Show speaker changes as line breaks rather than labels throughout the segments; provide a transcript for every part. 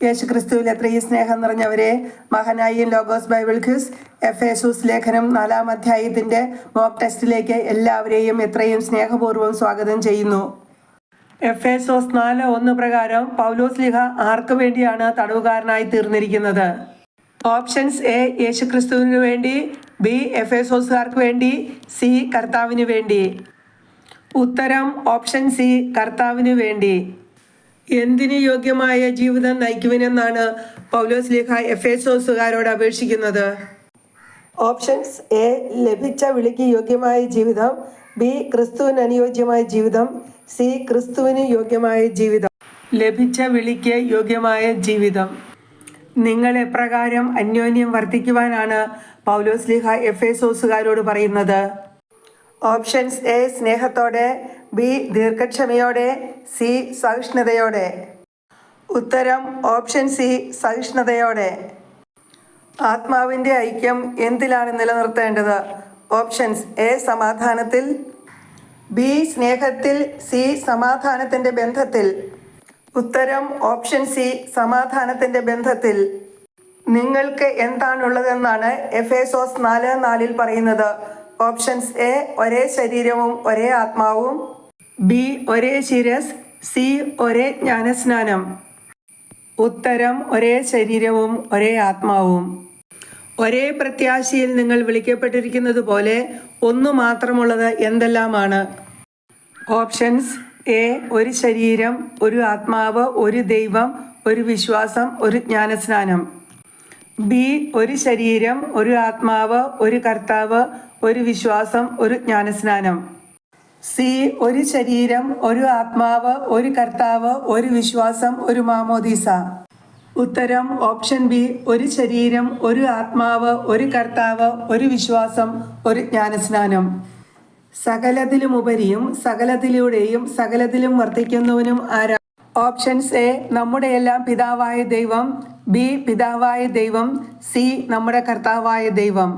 യേശുക്രിസ്തുവിൽ എത്രയും സ്നേഹം നിറഞ്ഞവരെ മഹനായി Logos Bible quiz Ephesus ലേഖനം നാലാം അധ്യായത്തിന്റെ മോക്ക് ടെസ്റ്റിലേക്ക് എല്ലാവരെയും എത്രയും സ്നേഹപൂർവം സ്വാഗതം ചെയ്യുന്നു. എഫ് എസോസ് നാല് ഒന്ന് പ്രകാരം പൗലോസ് ലിഹ ആർക്കു വേണ്ടിയാണ് തടവുകാരനായി തീർന്നിരിക്കുന്നത്? ഓപ്ഷൻസ് എ യേശുക്രിസ്തുവിന് വേണ്ടി ബി എഫ് എസോസുകാർക്ക് വേണ്ടി സി കർത്താവിന് വേണ്ടി. ഉത്തരം ഓപ്ഷൻ സി കർത്താവിന് വേണ്ടി. എന്തിന് യോഗ്യമായ ജീവിതം നയിക്കുവിനെന്നാണ് പൗലോസ് ലേഖ എഫ് എസോസുകാരോട് അപേക്ഷിക്കുന്നത്. ഓപ്ഷൻസ് എ ലഭിച്ച വിളിക്ക് യോഗ്യമായ ജീവിതം ബി ക്രിസ്തുവിന് അനുയോജ്യമായ ജീവിതം സി ക്രിസ്തുവിന് യോഗ്യമായ ജീവിതം. ലഭിച്ച വിളിക്ക് യോഗ്യമായ ജീവിതം. നിങ്ങൾ എപ്രകാരം അന്യോന്യം വർദ്ധിക്കുവാനാണ് പൗലോസ് ലിഹ എഫ് എസോസുകാരോട് പറയുന്നത്. ഓപ്ഷൻസ് എ സ്നേഹത്തോടെ ബി ദീർഘക്ഷമയോടെ സി സഹിഷ്ണുതയോടെ. ഉത്തരം ഓപ്ഷൻ സി സഹിഷ്ണുതയോടെ. ആത്മാവിന്റെ ഐക്യം എന്തിലാണ് നിലനിർത്തേണ്ടത്? ഓപ്ഷൻസ് എ സമാധാനത്തിൽ ബി സ്നേഹത്തിൽ സി സമാധാനത്തിന്റെ ബന്ധത്തിൽ. ഉത്തരം ഓപ്ഷൻ സി സമാധാനത്തിന്റെ ബന്ധത്തിൽ. നിങ്ങൾക്ക് എന്താണുള്ളതെന്നാണ് എഫ് എസോസ് നാല് നാലിൽ പറയുന്നത്. ഓപ്ഷൻസ് എ ഒരേ ശരീരവും ഒരേ ആത്മാവും. ബി ഒരേ ശിരസ് സി ഒരേ ജ്ഞാനസ്നാനം. ഉത്തരം ഒരേ ശരീരവും ഒരേ ആത്മാവും. ഒരേ പ്രത്യാശയിൽ നിങ്ങൾ വിളിക്കപ്പെട്ടിരിക്കുന്നത് പോലെ ഒന്നു മാത്രമുള്ളത് എന്തെല്ലാമാണ്? ഓപ്ഷൻസ് എ ഒരു ശരീരം ഒരു ആത്മാവ് ഒരു ദൈവം ഒരു വിശ്വാസം ഒരു ജ്ഞാനസ്നാനം. ബി ഒരു ശരീരം ഒരു ആത്മാവ് ഒരു കർത്താവ് ഒരു വിശ്വാസം ഒരു ജ്ഞാനസ്നാനം. സി ഒരു ശരീരം ഒരു ആത്മാവ് ഒരു കർത്താവ് ഒരു വിശ്വാസം ഒരു മാമോദീസ. ഉത്തരം ഓപ്ഷൻ ബി ഒരു ശരീരം ഒരു ആത്മാവ് ഒരു കർത്താവ് ഒരു വിശ്വാസം ഒരു ജ്ഞാനസ്നാനം. സകലത്തിലുമുപരിയും സകലത്തിലൂടെയും സകലത്തിലും വർദ്ധിക്കുന്നവനും ആരാ? ഓപ്ഷൻസ് എ നമ്മുടെ എല്ലാം പിതാവായ ദൈവം. ബി പിതാവായ ദൈവം. സി നമ്മുടെ കർത്താവായ ദൈവം.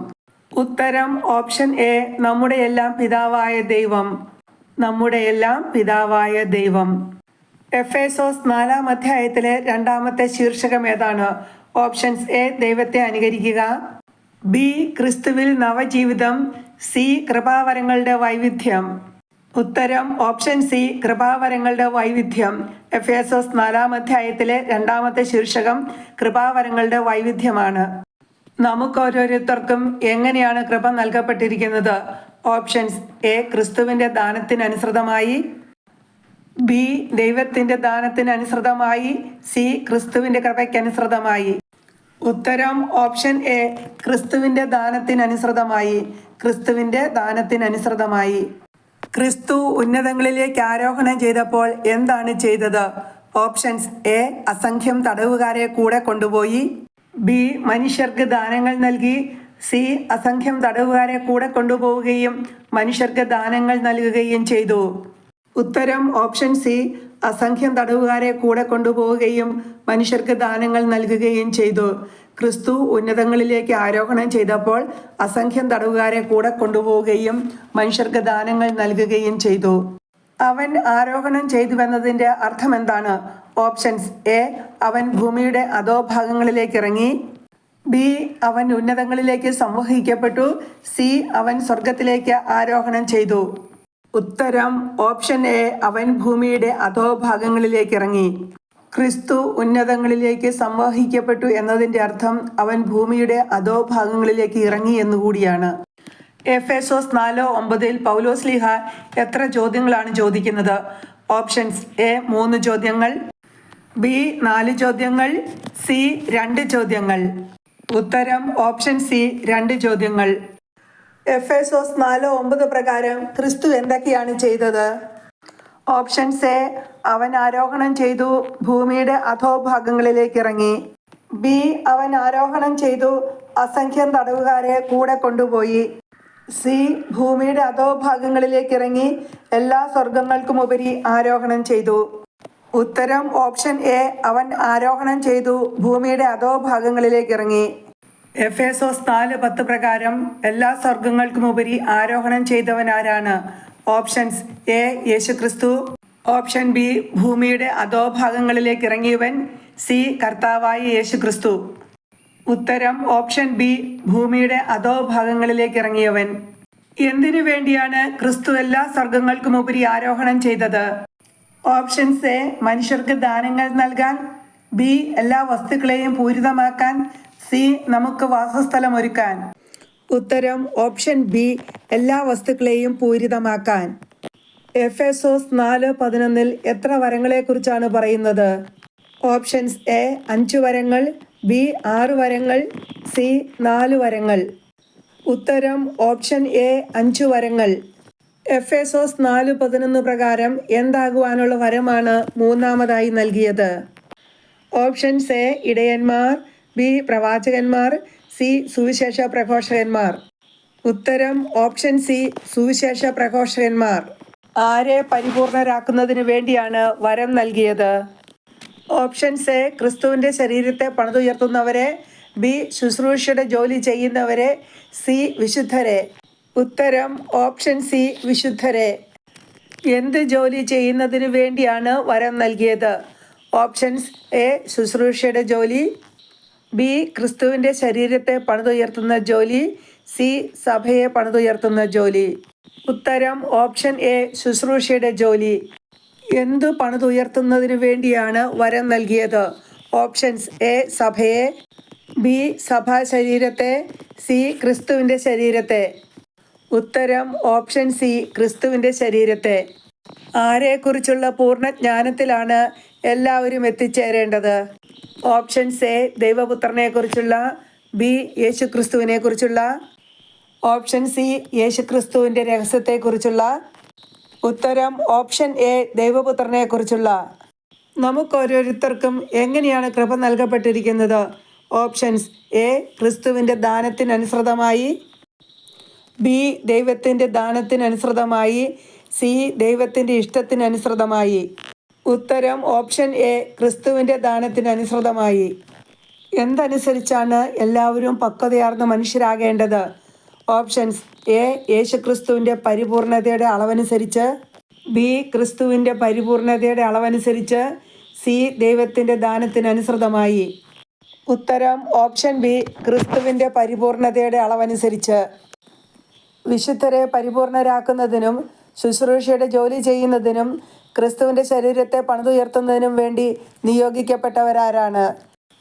ഉത്തരം ഓപ്ഷൻ എ നമ്മുടെ എല്ലാം പിതാവായ ദൈവം. നമ്മുടെ എല്ലാം പിതാവായ ദൈവം. എഫ് എസോസ് നാലാം അധ്യായത്തിലെ രണ്ടാമത്തെ ശീർഷകം ഏതാണ്? ഓപ്ഷൻസ് എ ദൈവത്തെ അനുകരിക്കുക. ബി ക്രിസ്തുവിൽ നവജീവിതം. സി കൃപാവരങ്ങളുടെ വൈവിധ്യം. ഉത്തരം ഓപ്ഷൻ സി കൃപാവരങ്ങളുടെ വൈവിധ്യം. എഫ് എസോസ് നാലാം അധ്യായത്തിലെ രണ്ടാമത്തെ ശീർഷകം കൃപാവരങ്ങളുടെ വൈവിധ്യമാണ്. നമുക്ക് ഓരോരുത്തർക്കും എങ്ങനെയാണ് കൃപ നൽകപ്പെട്ടിരിക്കുന്നത്? ഓപ്ഷൻസ് എ ക്രിസ്തുവിന്റെ ദാനത്തിനനുസൃതമായി ബി ദൈവത്തിന്റെ ദാനത്തിനനുസൃതമായി സി ക്രിസ്തുവിന്റെ കൃപയ്ക്കനുസൃതമായി. ഉത്തരം ഓപ്ഷൻ എ ക്രിസ്തുവിന്റെ ദാനത്തിനനുസൃതമായി ക്രിസ്തുവിന്റെ ദാനത്തിനനുസൃതമായി. ക്രിസ്തു ഉന്നതങ്ങളിലേക്ക് ആരോഹണം ചെയ്തപ്പോൾ എന്താണ് ചെയ്തത്? ഓപ്ഷൻസ് എ അസംഖ്യം തടവുകാരെ കൂടെ കൊണ്ടുപോയി ബി മനുഷ്യർക്ക് ദാനങ്ങൾ നൽകി സി അസംഖ്യം തടവുകാരെ കൂടെ കൊണ്ടുപോവുകയും മനുഷ്യർക്ക് ദാനങ്ങൾ നൽകുകയും ചെയ്തു. ഉത്തരം ഓപ്ഷൻ സി അസംഖ്യം തടവുകാരെ കൂടെ കൊണ്ടുപോവുകയും മനുഷ്യർക്ക് ദാനങ്ങൾ നൽകുകയും ചെയ്തു. ക്രിസ്തു ഉന്നതങ്ങളിലേക്ക് ആരോഹണം ചെയ്തപ്പോൾ അസംഖ്യം തടവുകാരെ കൂടെ കൊണ്ടുപോവുകയും മനുഷ്യർക്ക് ദാനങ്ങൾ നൽകുകയും ചെയ്തു. അവൻ ആരോഹണം ചെയ്തുവെന്നതിന്റെ അർത്ഥം എന്താണ് ഓപ്ഷൻസ് എ അവൻ ഭൂമിയുടെ അധോഭാഗങ്ങളിലേക്ക് ഇറങ്ങി ബി അവൻ ഉന്നതങ്ങളിലേക്ക് സംവഹിക്കപ്പെട്ടു. സി അവൻ സ്വർഗത്തിലേക്ക് ആരോഹണം ചെയ്തു. ഉത്തരം ഓപ്ഷൻ എ അവൻ ഭൂമിയുടെ അധോഭാഗങ്ങളിലേക്ക് ഇറങ്ങി. ക്രിസ്തു ഉന്നതങ്ങളിലേക്ക് സംവഹിക്കപ്പെട്ടു എന്നതിന്റെ അർത്ഥം അവൻ ഭൂമിയുടെ അധോഭാഗങ്ങളിലേക്ക് ഇറങ്ങി എന്നുകൂടിയാണ് എഫ് എസോസ് നാലോ ഒമ്പതിൽ പൗലോസ് ലിഹ എത്ര ചോദ്യങ്ങളാണ് ചോദിക്കുന്നത്? ഓപ്ഷൻസ് എ മൂന്ന് ചോദ്യങ്ങൾ ബി നാല് ചോദ്യങ്ങൾ സി രണ്ട് ചോദ്യങ്ങൾ. ഉത്തരം ഓപ്ഷൻ സി രണ്ട് ചോദ്യങ്ങൾ. എഫ് എസ് ഒസ് നാല് ഒമ്പത് പ്രകാരം ക്രിസ്തു എന്തൊക്കെയാണ് ചെയ്തത്? ഓപ്ഷൻസ് എ അവൻ ആരോഹണം ചെയ്തു ഭൂമിയുടെ അധോഭാഗങ്ങളിലേക്ക് ഇറങ്ങി. ബി അവൻ ആരോഹണം ചെയ്തു അസംഖ്യം തടവുകാരെ കൂടെ കൊണ്ടുപോയി. സി ഭൂമിയുടെ അധോഭാഗങ്ങളിലേക്ക് ഇറങ്ങി എല്ലാ സ്വർഗങ്ങൾക്കുമുപരി ആരോഹണം ചെയ്തു. ഉത്തരം ഓപ്ഷൻ എ അവൻ ആരോഹണം ചെയ്തു. ഭൂമിയുടെ അതോ ഭാഗങ്ങളിലേക്ക് ഇറങ്ങി. എഫ് എസോസ് നാല് പത്ത് പ്രകാരം എല്ലാ സ്വർഗങ്ങൾക്കുമുപരി ആരോഹണം ചെയ്തവൻ ആരാണ് ഓപ്ഷൻസ് എ യേശുക്രിസ്തു. ഓപ്ഷൻ ബി ഭൂമിയുടെ അതോ ഭാഗങ്ങളിലേക്ക് ഇറങ്ങിയവൻ സി കർത്താവായ യേശുക്രിസ്തു. ഉത്തരം ഓപ്ഷൻ ബി ഭൂമിയുടെ അതോ ഭാഗങ്ങളിലേക്ക് ഇറങ്ങിയവൻ. എന്തിനു വേണ്ടിയാണ് ക്രിസ്തു എല്ലാ സ്വർഗങ്ങൾക്കും ഉപരി ആരോഹണം ചെയ്തത്? ഓപ്ഷൻസ് എ മനുഷ്യർക്ക് ദാനങ്ങൾ നൽകാൻ. ബി എല്ലാ വസ്തുക്കളെയും പൂരിതമാക്കാൻ. സി നമുക്ക് വാസസ്ഥലം ഒരുക്കാൻ. ഉത്തരം ഓപ്ഷൻ ബി എല്ലാ വസ്തുക്കളെയും പൂരിതമാക്കാൻ. എഫ് എസോസ് നാല് പതിനൊന്നിൽ എത്ര വരങ്ങളെക്കുറിച്ചാണ് പറയുന്നത്? ഓപ്ഷൻസ് എ അഞ്ച് വരങ്ങൾ. ബി ആറ് വരങ്ങൾ. സി നാല് വരങ്ങൾ. ഉത്തരം ഓപ്ഷൻ എ അഞ്ച് വരങ്ങൾ. എഫ് എസോസ് നാല് പതിനൊന്ന് പ്രകാരം എന്താകുവാനുള്ള വരമാണ് മൂന്നാമതായി നൽകിയത്. ഓപ്ഷൻസ് എ ഇടയന്മാർ ബി പ്രവാചകന്മാർ സി സുവിശേഷ പ്രഘോഷകന്മാർ. ഉത്തരം ഓപ്ഷൻ സി സുവിശേഷ പ്രഘോഷകന്മാർ. ആരെ പരിപൂർണരാക്കുന്നതിന് വേണ്ടിയാണ് വരം നൽകിയത്? ഓപ്ഷൻസ് എ ക്രിസ്തുവിന്റെ ശരീരത്തെ പണിതുയർത്തുന്നവരെ ബി ശുശ്രൂഷയുടെ ജോലി ചെയ്യുന്നവരെ സി വിശുദ്ധരെ. ഉത്തരം ഓപ്ഷൻ സി വിശുദ്ധരെ. എന്ത് ജോലി ചെയ്യുന്നതിന് വേണ്ടിയാണ് വരം നൽകിയത്? ഓപ്ഷൻസ് എ ശുശ്രൂഷയുടെ ജോലി. ബി ക്രിസ്തുവിന്റെ ശരീരത്തെ പണിതുയർത്തുന്ന ജോലി. സി സഭയെ പണിതുയർത്തുന്ന ജോലി. ഉത്തരം ഓപ്ഷൻ എ ശുശ്രൂഷയുടെ ജോലി. എന്തു പണിതുയർത്തുന്നതിന് വേണ്ടിയാണ് വരം നൽകിയത്? ഓപ്ഷൻസ് എ സഭയെ. ബി സഭാ ശരീരത്തെ സി ക്രിസ്തുവിന്റെ ശരീരത്തെ. ഉത്തരം ഓപ്ഷൻ സി ക്രിസ്തുവിന്റെ ശരീരത്തെ. ആരെക്കുറിച്ചുള്ള പൂർണ ജ്ഞാനത്തിലാണ് എല്ലാവരും എത്തിച്ചേരേണ്ടത്? ഓപ്ഷൻസ് എ ദൈവപുത്രനെക്കുറിച്ചുള്ള ബി യേശു ക്രിസ്തുവിനെ കുറിച്ചുള്ള ഓപ്ഷൻ സി യേശു ക്രിസ്തുവിന്റെ രഹസ്യത്തെക്കുറിച്ചുള്ള. ഉത്തരം ഓപ്ഷൻ എ ദൈവപുത്രനെ കുറിച്ചുള്ള നമുക്ക് ഓരോരുത്തർക്കും എങ്ങനെയാണ് കൃപ നൽകപ്പെട്ടിരിക്കുന്നത്? ഓപ്ഷൻസ് എ ക്രിസ്തുവിന്റെ ദാനത്തിനനുസൃതമായി. ബി ദൈവത്തിന്റെ ദാനത്തിനനുസൃതമായി സി ദൈവത്തിന്റെ ഇഷ്ടത്തിനനുസൃതമായി. ഉത്തരം ഓപ്ഷൻ എ ക്രിസ്തുവിന്റെ ദാനത്തിനനുസൃതമായി. എന്തനുസരിച്ചാണ് എല്ലാവരും പക്വതയാർന്ന മനുഷ്യരാകേണ്ടത്? ഓപ്ഷൻസ് എ യേശുക്രിസ്തുവിന്റെ പരിപൂർണതയുടെ അളവനുസരിച്ച് ബി ക്രിസ്തുവിന്റെ പരിപൂർണതയുടെ അളവനുസരിച്ച് സി ദൈവത്തിന്റെ ദാനത്തിനനുസൃതമായി. ഉത്തരം ഓപ്ഷൻ ബി ക്രിസ്തുവിന്റെ പരിപൂർണതയുടെ അളവനുസരിച്ച്. വിശുദ്ധരെ പരിപൂർണരാക്കുന്നതിനും ശുശ്രൂഷയുടെ ജോലി ചെയ്യുന്നതിനും ക്രിസ്തുവിന്റെ ശരീരത്തെ പണിതുയർത്തുന്നതിനും വേണ്ടി നിയോഗിക്കപ്പെട്ടവരാരാണ്.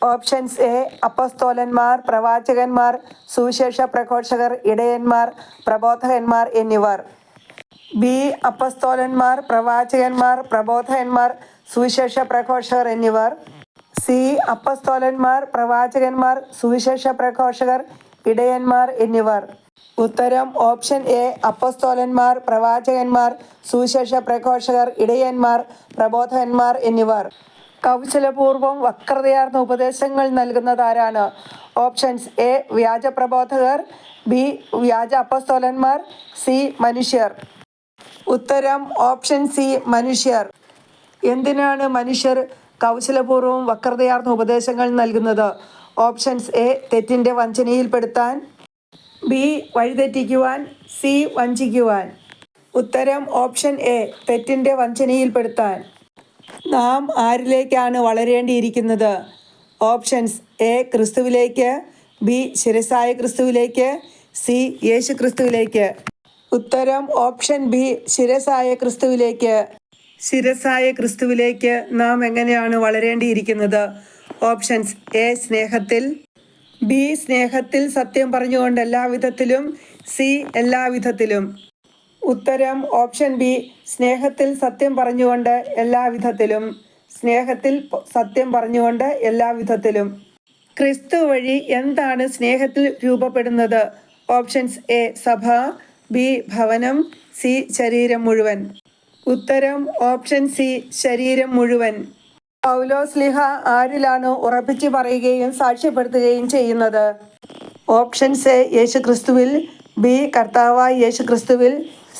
ഓപ്ഷൻസ് എ അപ്പസ്തോലന്മാർ പ്രവാചകന്മാർ സുവിശേഷ പ്രഘോഷകർ ഇടയന്മാർ പ്രബോധകന്മാർ എന്നിവർ. ബി അപ്പസ്തോലന്മാർ പ്രവാചകന്മാർ പ്രബോധകന്മാർ സുവിശേഷ പ്രഘോഷകർ എന്നിവർ. സി അപ്പസ്തോലന്മാർ പ്രവാചകന്മാർ സുവിശേഷ പ്രഘോഷകർ ഇടയന്മാർ എന്നിവർ. ഉത്തരം ഓപ്ഷൻ എ അപ്പസ്തോലന്മാർ പ്രവാചകന്മാർ സുവിശേഷ പ്രഘോഷകർ ഇടയന്മാർ പ്രബോധകന്മാർ എന്നിവർ. കൗശലപൂർവം വക്രതയാർന്ന ഉപദേശങ്ങൾ നൽകുന്നതാരാണ്? ഓപ്ഷൻസ് എ വ്യാജ പ്രബോധകർ ബി വ്യാജ അപ്പസ്തോലന്മാർ സി മനുഷ്യർ. ഉത്തരം ഓപ്ഷൻ സി മനുഷ്യർ. എന്തിനാണ് മനുഷ്യർ കൗശലപൂർവം വക്രതയാർന്ന ഉപദേശങ്ങൾ നൽകുന്നത്? ഓപ്ഷൻസ് എ തെറ്റിന്റെ വഞ്ചനയിൽപ്പെടുത്താൻ. ബി വഴിതെറ്റിക്കുവാൻ സി വഞ്ചിക്കുവാൻ. ഉത്തരം ഓപ്ഷൻ എ തെറ്റിന്റെ വഞ്ചനയിൽപ്പെടുത്താൻ. നാം ആരിലേക്കാണ് വളരേണ്ടിയിരിക്കുന്നത്? ഓപ്ഷൻസ് എ ക്രിസ്തുവിലേക്ക് ബി ശിരസായ ക്രിസ്തുവിലേക്ക് സി യേശു ക്രിസ്തുവിലേക്ക് ഉത്തരം ഓപ്ഷൻ ബി ശിരസായ ക്രിസ്തുവിലേക്ക്. ശിരസായ ക്രിസ്തുവിലേക്ക് നാം എങ്ങനെയാണ് വളരേണ്ടിയിരിക്കുന്നത്? ഓപ്ഷൻസ് എ സ്നേഹത്തിൽ ബി സ്നേഹത്തിൽ സത്യം പറഞ്ഞുകൊണ്ട് എല്ലാവിധത്തിലും സി എല്ലാവിധത്തിലും ഉത്തരം ഓപ്ഷൻ ബി സ്നേഹത്തിൽ സത്യം പറഞ്ഞുകൊണ്ട് എല്ലാവിധത്തിലും സ്നേഹത്തിൽ സത്യം പറഞ്ഞുകൊണ്ട് എല്ലാവിധത്തിലും ക്രിസ്തു വഴി എന്താണ് സ്നേഹത്തിൽ രൂപപ്പെടുന്നത്? ഓപ്ഷൻസ് എ സഭ. ബി ഭവനം. സി ശരീരം മുഴുവൻ. ഉത്തരം ഓപ്ഷൻ സി ശരീരം മുഴുവൻ. പൗലോസ്ലിഹ ആരിലാണ് ഉറപ്പിച്ചു പറയുകയും സാക്ഷ്യപ്പെടുത്തുകയും ചെയ്യുന്നത്? ഓപ്ഷൻസ് എ യേശു ക്രിസ്തുവിൽ ബി കർത്താവായി യേശു ക്രിസ്തുവിൽ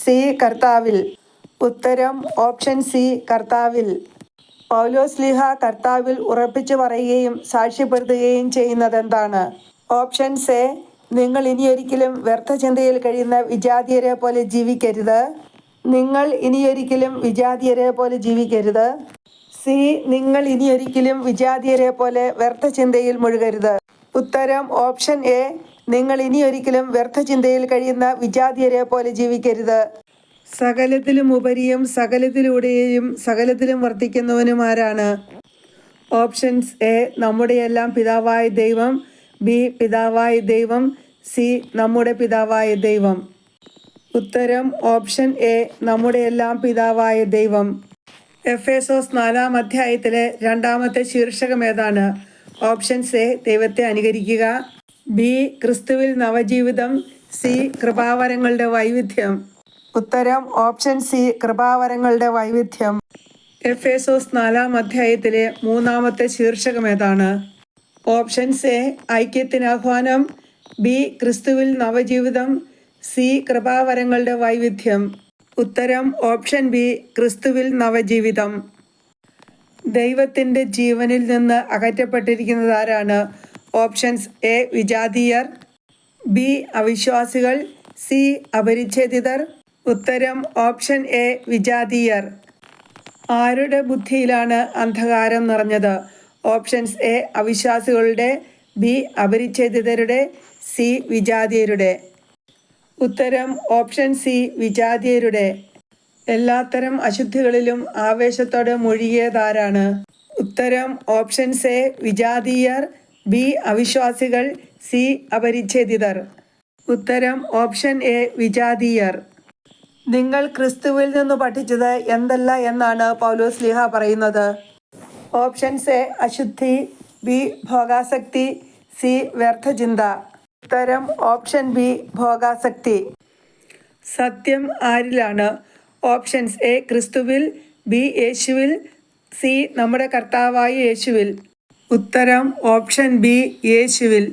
സി കർത്താവിൽ. ഉത്തരം ഓപ്ഷൻ സി കർത്താവിൽ. പൗലോസ്ലിഹ കർത്താവിൽ ഉറപ്പിച്ചു പറയുകയും സാക്ഷ്യപ്പെടുത്തുകയും ചെയ്യുന്നത് എന്താണ്? ഓപ്ഷൻസ് എ നിങ്ങൾ ഇനിയൊരിക്കലും വ്യർത്ഥചിന്തയിൽ കഴിയുന്ന വിജാതിയരെ പോലെ ജീവിക്കരുത്. നിങ്ങൾ ഇനിയൊരിക്കലും വിജാതിയരെ പോലെ ജീവിക്കരുത്. സി നിങ്ങൾ ഇനി ഒരിക്കലും വിജാതീയരെ പോലെ വ്യർത്ഥ ചിന്തയിൽ മുഴുകരുത്. ഉത്തരം ഓപ്ഷൻ എ നിങ്ങൾ ഇനി ഒരിക്കലും വ്യർത്ഥ ചിന്തയിൽ കഴിയുന്ന വിജാതീയരെ പോലെ ജീവിക്കരുത്. സകലത്തിലും ഉപരിയും സകലത്തിലൂടെയും സകലത്തിലും വർദ്ധിക്കുന്നവനും ആരാണ്? ഓപ്ഷൻസ് എ നമ്മുടെയെല്ലാം പിതാവായ ദൈവം ബി പിതാവായ ദൈവം സി നമ്മുടെ പിതാവായ ദൈവം. ഉത്തരം ഓപ്ഷൻ എ നമ്മുടെയെല്ലാം പിതാവായ ദൈവം. എഫ് എസോസ് നാലാം അധ്യായത്തിലെ രണ്ടാമത്തെ ശീർഷകം ഏതാണ്? ഓപ്ഷൻസ് എ ദൈവത്തെ അനുകരിക്കുക. ബി ക്രിസ്തുവിൽ നവജീവിതം. സി കൃപാവരങ്ങളുടെ വൈവിധ്യം. ഉത്തരം ഓപ്ഷൻ സി കൃപാവരങ്ങളുടെ വൈവിധ്യം. എഫ് എസോസ് നാലാം അധ്യായത്തിലെ മൂന്നാമത്തെ ശീർഷകം ഏതാണ്? ഓപ്ഷൻസ് എ ഐക്യത്തിന് ആഹ്വാനം ബി ക്രിസ്തുവിൽ നവജീവിതം. സി കൃപാവരങ്ങളുടെ വൈവിധ്യം. ഉത്തരം ഓപ്ഷൻ ബി ക്രിസ്തുവിൽ നവജീവിതം. ദൈവത്തിന്റെ ജീവനിൽ നിന്ന് അകറ്റപ്പെട്ടിരിക്കുന്നത് ആരാണ്? ഓപ്ഷൻസ് എ വിജാതീയർ. ബി അവിശ്വാസികൾ. സി അപരിച്ഛേദിതർ. ഉത്തരം ഓപ്ഷൻ എ വിജാതീയർ. ആരുടെ ബുദ്ധിയിലാണ് അന്ധകാരം നിറഞ്ഞത്? ഓപ്ഷൻസ് എ അവിശ്വാസികളുടെ. ബി അപരിച്ഛേദിതരുടെ. സി വിജാതീയരുടെ. ഉത്തരം ഓപ്ഷൻ സി വിജാതീയരുടെ. എല്ലാത്തരം അശുദ്ധികളിലും ആവേശത്തോടെ മുഴുകിയതാരാണ്? ഉത്തരം ഓപ്ഷൻസ് എ വിജാതീയർ ബി അവിശ്വാസികൾ സി അപരിച്ഛേദിതർ. ഉത്തരം ഓപ്ഷൻ എ വിജാതീയർ. നിങ്ങൾ ക്രിസ്തുവിൽ നിന്ന് പഠിച്ചത് എന്തല്ല എന്നാണ് പൗലോസ് ലിഹ പറയുന്നത്. ഓപ്ഷൻസ് എ അശുദ്ധി ബി ഭോഗാസക്തി സി വ്യർത്ഥചിന്ത. ഉത്തരം ഓപ്ഷൻ ബി ഭോഗാസക്തി. സത്യം ആരിലാണ്? ഓപ്ഷൻസ് എ ക്രിസ്തുവിൽ ബി യേശുവിൽ സി നമ്മുടെ കർത്താവായ യേശുവിൽ. ഉത്തരം ഓപ്ഷൻ ബി യേശുവിൽ.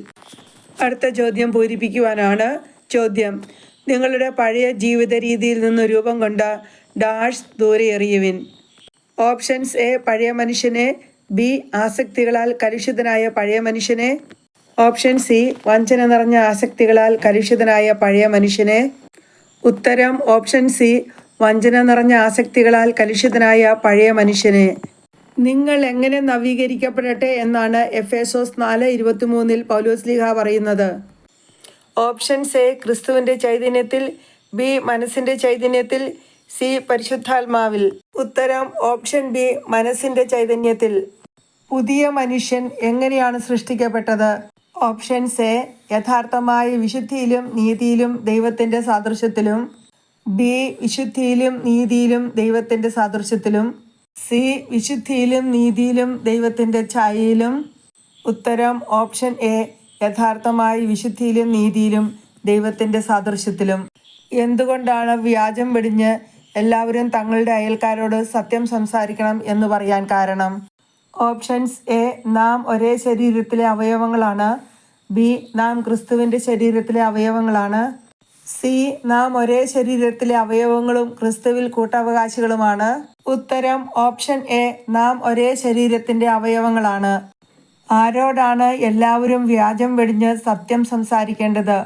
അടുത്ത ചോദ്യം പൂരിപ്പിക്കുവാനാണ് ചോദ്യം. നിങ്ങളുടെ പഴയ ജീവിത രീതിയിൽ നിന്ന് രൂപം കൊണ്ട ഡാഷ് ദൂരെ എറിയുവിൻ ഓപ്ഷൻസ് എ പഴയ മനുഷ്യനെ ബി ആസക്തികളാൽ കലുഷിതനായ പഴയ മനുഷ്യനെ ഓപ്ഷൻ സി വഞ്ചന നിറഞ്ഞ ആസക്തികളാൽ കലുഷിതനായ പഴയ മനുഷ്യനെ. ഉത്തരം ഓപ്ഷൻ സി വഞ്ചന നിറഞ്ഞ ആസക്തികളാൽ കലുഷിതനായ പഴയ മനുഷ്യനെ. നിങ്ങൾ എങ്ങനെ നവീകരിക്കപ്പെടട്ടെ എന്നാണ് എഫ് എസോസ് നാല് ഇരുപത്തിമൂന്നിൽ പൗലോസ് ലീഹ പറയുന്നത്. ഓപ്ഷൻസ് എ ക്രിസ്തുവിന്റെ ചൈതന്യത്തിൽ ബി മനസ്സിന്റെ ചൈതന്യത്തിൽ സി പരിശുദ്ധാത്മാവിൽ. ഉത്തരം ഓപ്ഷൻ ബി മനസ്സിന്റെ ചൈതന്യത്തിൽ. പുതിയ മനുഷ്യൻ എങ്ങനെയാണ് സൃഷ്ടിക്കപ്പെട്ടത്? ഓപ്ഷൻസ് എ യഥാർത്ഥമായ വിശുദ്ധിയിലും നീതിയിലും ദൈവത്തിന്റെ സാദൃശ്യത്തിലും. ബി വിശുദ്ധിയിലും നീതിയിലും ദൈവത്തിന്റെ സാദൃശ്യത്തിലും. സി വിശുദ്ധിയിലും നീതിയിലും ദൈവത്തിന്റെ ഛായയിലും. ഉത്തരം ഓപ്ഷൻ എ യഥാർത്ഥമായി വിശുദ്ധിയിലും നീതിയിലും ദൈവത്തിന്റെ സാദൃശ്യത്തിലും. എന്തുകൊണ്ടാണ് വ്യാജം വെടിഞ്ഞ് എല്ലാവരും തങ്ങളുടെ അയൽക്കാരോട് സത്യം സംസാരിക്കണം എന്ന് പറയാൻ കാരണം? ഓപ്ഷൻസ് എ നാം ഒരേ ശരീരത്തിലെ അവയവങ്ങളാണ്. ബി നാം ക്രിസ്തുവിന്റെ ശരീരത്തിലെ അവയവങ്ങളാണ്. സി നാം ഒരേ ശരീരത്തിലെ അവയവങ്ങളും ക്രിസ്തുവിൽ കൂട്ടവകാശികളുമാണ്. ഉത്തരം ഓപ്ഷൻ എ നാം ഒരേ ശരീരത്തിന്റെ അവയവങ്ങളാണ്. ആരോടാണ് എല്ലാവരും വ്യാജം വെടിഞ്ഞ് സത്യം സംസാരിക്കേണ്ടത്?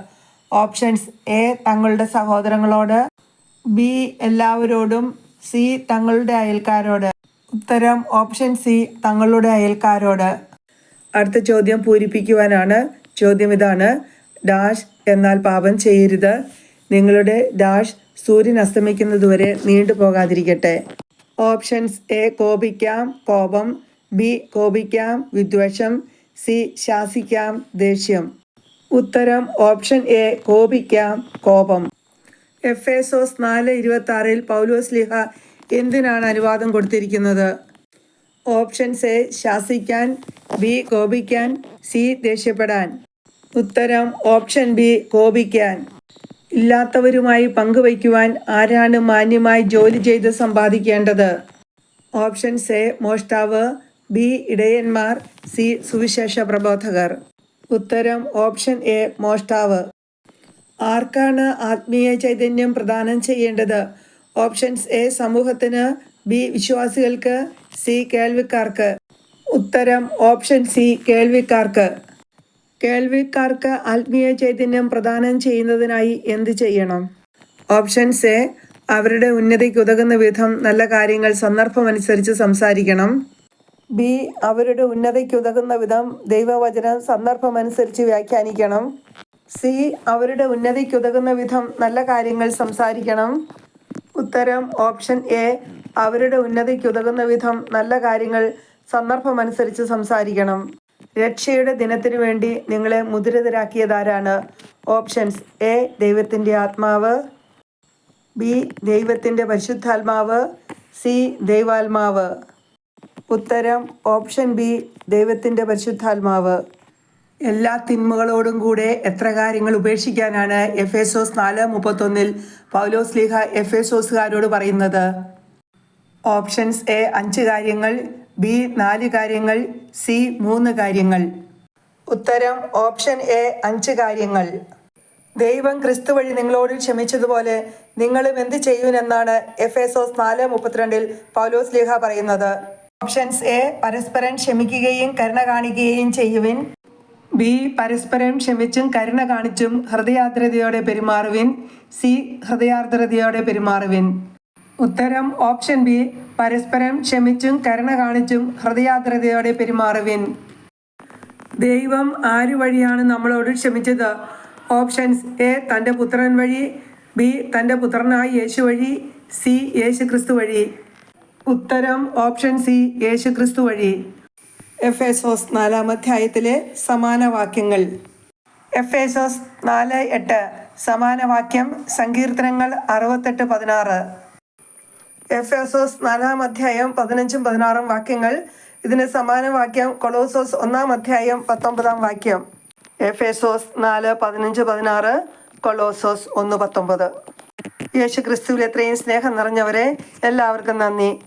ഓപ്ഷൻസ് എ തങ്ങളുടെ സഹോദരങ്ങളോട്. ബി എല്ലാവരോടും. സി തങ്ങളുടെ അയൽക്കാരോട്. ഉത്തരം ഓപ്ഷൻ സി തങ്ങളുടെ അയൽക്കാരോട്. അടുത്ത ചോദ്യം പൂരിപ്പിക്കുവാനാണ്. ചോദ്യം ഇതാണ്. ഡാഷ് എന്നാൽ പാപം ചെയ്യരുത്. നിങ്ങളുടെ ഡാഷ് സൂര്യൻ അസ്തമിക്കുന്നതുവരെ നീണ്ടു പോകാതിരിക്കട്ടെ. ഓപ്ഷൻസ് എ കോപിക്കാം. കോപം. ബി കോപിക്കാം. വിദ്വേഷം. സി ശാസിക്കാം. ദേഷ്യം. ഉത്തരം ഓപ്ഷൻ എ കോപിക്കാം. കോപം. എഫ് എസോസ് നാല് ഇരുപത്തി ആറിൽ പൗലോസ് ലിഹ എന്തിനാണ് അനുവാദം കൊടുത്തിരിക്കുന്നത്? ഓപ്ഷൻസ് എ ശാസിക്കാൻ. ബി കോപിക്കാൻ. സി ദേഷ്യപ്പെടാൻ. ഉത്തരം ഓപ്ഷൻ ബി കോപിക്കാൻ. ഇല്ലാത്തവരുമായി പങ്കുവയ്ക്കുവാൻ ആരാണ് മാന്യമായി ജോലി ചെയ്ത് സമ്പാദിക്കേണ്ടത്? ഓപ്ഷൻസ് എ മോഷ്ടാവ്. ബി ഇടയന്മാർ. സി സുവിശേഷ പ്രബോധകർ. ഉത്തരം ഓപ്ഷൻ എ മോഷ്ടാവ്. ആർക്കാണ് ആത്മീയ ചൈതന്യം പ്രദാനം ചെയ്യേണ്ടത്? ഓപ്ഷൻസ് എ സമൂഹത്തിന് ബി വിശ്വാസികൾക്ക് സി കേൾവിക്കാർക്ക്. ഉത്തരം ഓപ്ഷൻ സി കേൾവിക്കാർക്ക്. കേൾവിക്കാർക്ക് ആത്മീയ ചൈതന്യം പ്രദാനം ചെയ്യുന്നതിനായി എന്ത് ചെയ്യണം? ഓപ്ഷൻസ് എ അവരുടെ ഉന്നതിക്ക് ഉതകുന്ന വിധം നല്ല കാര്യങ്ങൾ സന്ദർഭമനുസരിച്ച് സംസാരിക്കണം. ബി അവരുടെ ഉന്നതിക്ക് ഉതകുന്ന വിധം ദൈവവചനം സന്ദർഭമനുസരിച്ച് വ്യാഖ്യാനിക്കണം. സി അവരുടെ ഉന്നതിക്ക് ഉതകുന്ന വിധം നല്ല കാര്യങ്ങൾ സംസാരിക്കണം. ഉത്തരം ഓപ്ഷൻ എ അവരുടെ ഉന്നതിക്കുതകുന്ന വിധം നല്ല കാര്യങ്ങൾ സന്ദർഭമനുസരിച്ച് സംസാരിക്കണം. രക്ഷയുടെ ദിനത്തിനു വേണ്ടി നിങ്ങളെ മുദ്രിതരാക്കിയതാരാണ് ഓപ്ഷൻസ് എ ദൈവത്തിന്റെ ആത്മാവ് ബി ദൈവത്തിന്റെ പരിശുദ്ധാത്മാവ് സി ദൈവാത്മാവ്. ഉത്തരം ഓപ്ഷൻ ബി ദൈവത്തിന്റെ പരിശുദ്ധാത്മാവ്. എല്ലാ തിന്മകളോടും കൂടെ എത്ര കാര്യങ്ങൾ ഉപേക്ഷിക്കാനാണ് എഫ് എസോസ് നാല് മുപ്പത്തൊന്നിൽ പൗലോസ് ലീഹ എഫ് എസോസുകാരോട് പറയുന്നത്? ഓപ്ഷൻസ് എ അഞ്ച് കാര്യങ്ങൾ ബി നാല് കാര്യങ്ങൾ സി മൂന്ന് കാര്യങ്ങൾ. ഉത്തരം ഓപ്ഷൻ എ അഞ്ച് കാര്യങ്ങൾ. ദൈവം ക്രിസ്തു വഴി നിങ്ങളോട് ക്ഷമിച്ചതുപോലെ നിങ്ങളും എന്ത് ചെയ്യുമെന്നാണ് എഫ് എസോസ് നാല് മുപ്പത്തിരണ്ടിൽ പൗലോസ് ലീഹ പറയുന്നത്. ഓപ്ഷൻസ് എ പരസ്പരം ക്ഷമിക്കുകയും കരുണ കാണിക്കുകയും ചെയ്യുവിൻ. ബി പരസ്പരം ക്ഷമിച്ചും കരുണ കാണിച്ചും ഹൃദയാർദ്രതയോടെ പെരുമാറുവിൻ. സി ഹൃദയാർദ്രതയോടെ പെരുമാറുവിൻ. ഉത്തരം ഓപ്ഷൻ ബി പരസ്പരം ക്ഷമിച്ചും കരുണ കാണിച്ചും ഹൃദയാർദ്രതയോടെ പെരുമാറുവിൻ. ദൈവം ആര് വഴിയാണ് നമ്മളോട് ക്ഷമിച്ചത്? ഓപ്ഷൻസ് എ തന്റെ പുത്രൻ വഴി. ബി തന്റെ പുത്രനായ യേശു വഴി. സി യേശു ക്രിസ്തു വഴി. ഉത്തരം ഓപ്ഷൻ സി യേശു ക്രിസ്തു വഴി. എഫ് എസോസ് നാലാം അധ്യായത്തിലെ സമാന വാക്യങ്ങൾ എഫ് എസോസ് നാല് എട്ട് സമാന വാക്യം സങ്കീർത്തനങ്ങൾ അറുപത്തെട്ട് പതിനാറ്. എഫ് എസോസ് നാലാം അധ്യായം പതിനഞ്ചും പതിനാറും വാക്യങ്ങൾ. ഇതിന് സമാന വാക്യം കൊളോസോസ് ഒന്നാം അധ്യായം പത്തൊമ്പതാം വാക്യം. എഫ് എസോസ് നാല് പതിനഞ്ച് പതിനാറ് കൊളോസോസ് ഒന്ന് പത്തൊമ്പത്. യേശു ക്രിസ്തുവിൽ എത്രയും സ്നേഹം നിറഞ്ഞവരെ എല്ലാവർക്കും നന്ദി.